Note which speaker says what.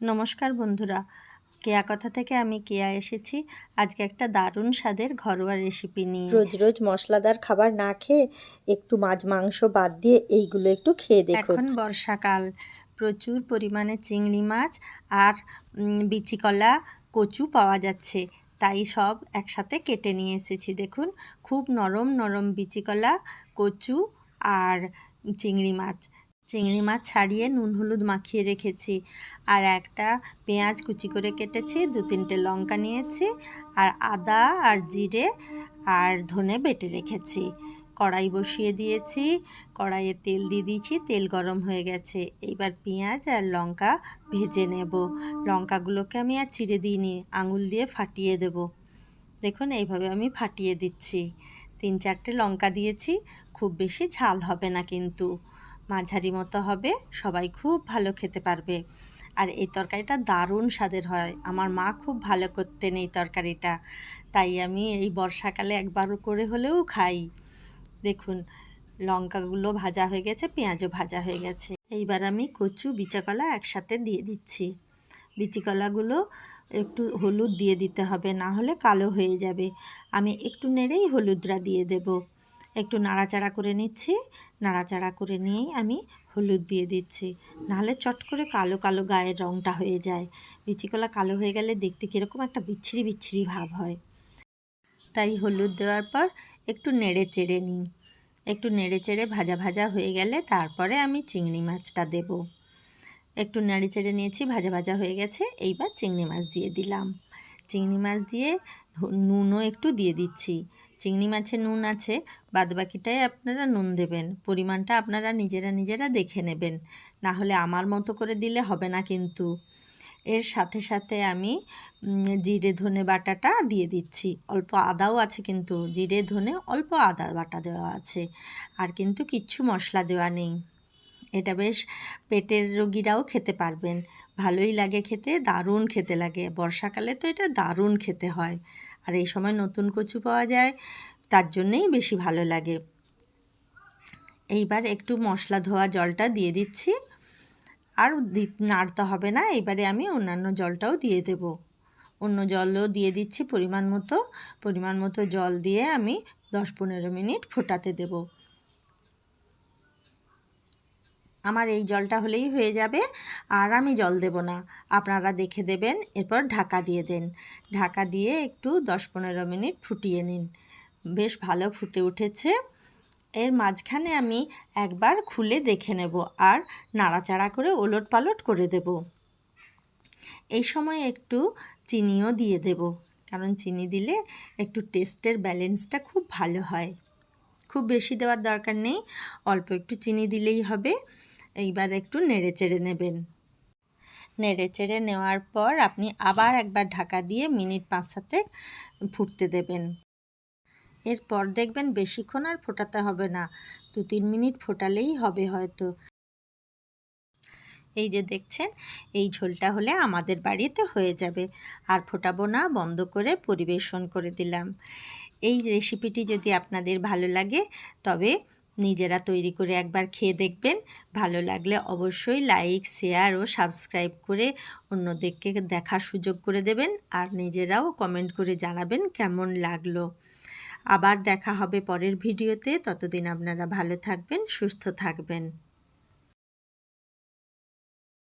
Speaker 1: নমস্কার বন্ধুরা। কেয়া কথা থেকে আমি কেয়া এসেছি। আজকে একটা দারুণ স্বাদের ঘরোয়া রেসিপি নিয়ে।
Speaker 2: রোজ রোজ মশলাদার খাবার না খেয়ে একটু মাছ মাংস বাদ দিয়ে এইগুলো একটু খেয়ে দেখুন।
Speaker 1: এখন বর্ষাকাল। প্রচুর পরিমাণে চিংড়ি মাছ আর বিচিকলা কচু পাওয়া যাচ্ছে। তাই সব একসাথে কেটে নিয়ে এসেছি। দেখুন খুব নরম নরম বিচিকলা কচু আর চিংড়ি মাছ। চিংড়ি মাছ ছাড়িয়ে নুন হলুদ মাখিয়ে রেখেছি। আর একটা পেঁয়াজ কুচি করে কেটেছি, দু তিনটে লঙ্কা নিয়েছি, আর আদা আর জিরে আর ধনে বেটে রেখেছি। কড়াই বসিয়ে দিয়েছি, কড়াইয়ে তেল দিয়ে দিয়েছি, তেল গরম হয়ে গেছে। এইবার পেঁয়াজ আর লঙ্কা ভেজে নেব। লঙ্কাগুলোকে আমি আর চিড়ে দিইনি, আঙুল দিয়ে ফাটিয়ে দেব। দেখুন, এইভাবে আমি ফাটিয়ে দিচ্ছি। তিন চারটে লঙ্কা দিয়েছি, খুব বেশি ঝাল হবে না কিন্তু। মাঝারি মতো হবে, সবাই খুব ভালো খেতে পারবে। আর এই তরকারিটা দারুণ স্বাদের হয়। আমার মা খুব ভালো করতেন এই তরকারিটা। তাই আমি এই বর্ষাকালে একবার করে হলেও খাই। দেখুন, লঙ্কাগুলো ভাজা হয়ে গেছে, পেঁয়াজও ভাজা হয়ে গেছে। এইবার আমি কচু, বিচাকলা একসাথে দিয়ে দিচ্ছি। বিচিকলাগুলো একটু হলুদ দিয়ে দিতে হবে, না হলে কালো হয়ে যাবে। আমি একটু নেড়েই হলুদরা দিয়ে দেব। একটু নাড়াচাড়া করে নিচ্ছি। নাড়াচাড়া করে নিয়েই আমি হলুদ দিয়ে দিচ্ছি। নাহলে চট করে কালো কালো গায়ের রঙটা হয়ে যায়। বিচিকলা কালো হয়ে গেলে দেখতে কীরকম একটা বিচ্ছিরি বিচ্ছিরি ভাব হয়। তাই হলুদ দেওয়ার পর একটু নেড়ে চেড়ে নিই। একটু নেড়ে চেড়ে ভাজা ভাজা হয়ে গেলে তারপরে আমি চিংড়ি মাছটা দেব। একটু নেড়ে চেড়ে নিয়েছি, ভাজা ভাজা হয়ে গেছে। এইবার চিংড়ি মাছ দিয়ে দিলাম। চিংড়ি মাছ দিয়ে নুনও একটু দিয়ে দিচ্ছি। চিংড়ি মাছে নুন আছে, বাদবাকিটাই আপনারা নুন দেবেন। পরিমাণটা আপনারা নিজেরা নিজেরা দেখে নেবেন। না হলে আমার মতো করে দিলে হবে না কিন্তু। এর সাথে সাথে আমি জিরে, ধনে বাটাটা দিয়ে দিচ্ছি। অল্প আদাও আছে কিন্তু, জিরে, ধনে অল্প আদা বাটা দেওয়া আছে। আর কিন্তু কিচ্ছু মশলা দেওয়া নেই। এটা বেশ পেটের রোগীরাও খেতে পারবেন। ভালোই লাগে খেতে, দারুণ খেতে লাগে। বর্ষাকালে তো এটা দারুণ খেতে হয়। আর এই সময় নতুন কচু পাওয়া যায়, তার জন্যেই বেশি ভালো লাগে। এইবার একটু মশলা ধোয়া জলটা দিয়ে দিচ্ছি। আর নাড়তে হবে না এবারে আমি অন্যান্য জলটাও দিয়ে দেব। অন্য জলও দিয়ে দিচ্ছি পরিমাণ মতো। পরিমাণ মতো জল দিয়ে আমি দশ পনেরো মিনিট ফোটাতে দেব। আমার এই জলটা হলেই হয়ে যাবে, আর আমি জল দেব না। আপনারা দেখে দেবেন, এরপর ঢাকা দিয়ে দেন। ঢাকা দিয়ে একটু দশ পনেরো মিনিট ফুটিয়ে নিন। বেশ ভালো ফুটে উঠেছে। এর মাঝখানে আমি একবার খুলে দেখে নেব আর নাড়াচাড়া করে ওলট পালট করে দেব। এই সময় একটু চিনিও দিয়ে দেব, কারণ চিনি দিলে একটু টেস্টের ব্যালেন্সটা খুব ভালো হয়। খুব বেশি দেওয়ার দরকার নেই। অল্প একটু চিনি দিলেই হবে। এইবার একটু নেড়ে চেড়ে নেবেন। নেড়ে চেড়ে নেওয়ার পর আপনি আবার একবার ঢাকা দিয়ে মিনিট পাঁচ সাথে ফুটতে দেবেন। এরপর দেখবেন বেশিক্ষণ আর ফোটাতে হবে না। দু তিন মিনিট ফোটালেই হবে হয়তো। এই যে দেখছেন, এই ঝোলটা হলে আমাদের বাড়িতে হয়ে যাবে। আর ফোটাবো না, বন্ধ করে পরিবেশন করে দিলাম। এই রেসিপিটি যদি আপনাদের ভালো লাগে, তবে নিজেরা তৈরি করে একবার খেয়ে দেখবেন। ভালো লাগলে অবশ্যই লাইক শেয়ার ও সাবস্ক্রাইব করে অন্যদেরকে দেখার সুযোগ করে দেবেন আর নিজেরাও কমেন্ট করে জানাবেন কেমন লাগল। আবার দেখা হবে পরের ভিডিওতে ততদিন আপনারা ভালো থাকবেন, সুস্থ থাকবেন।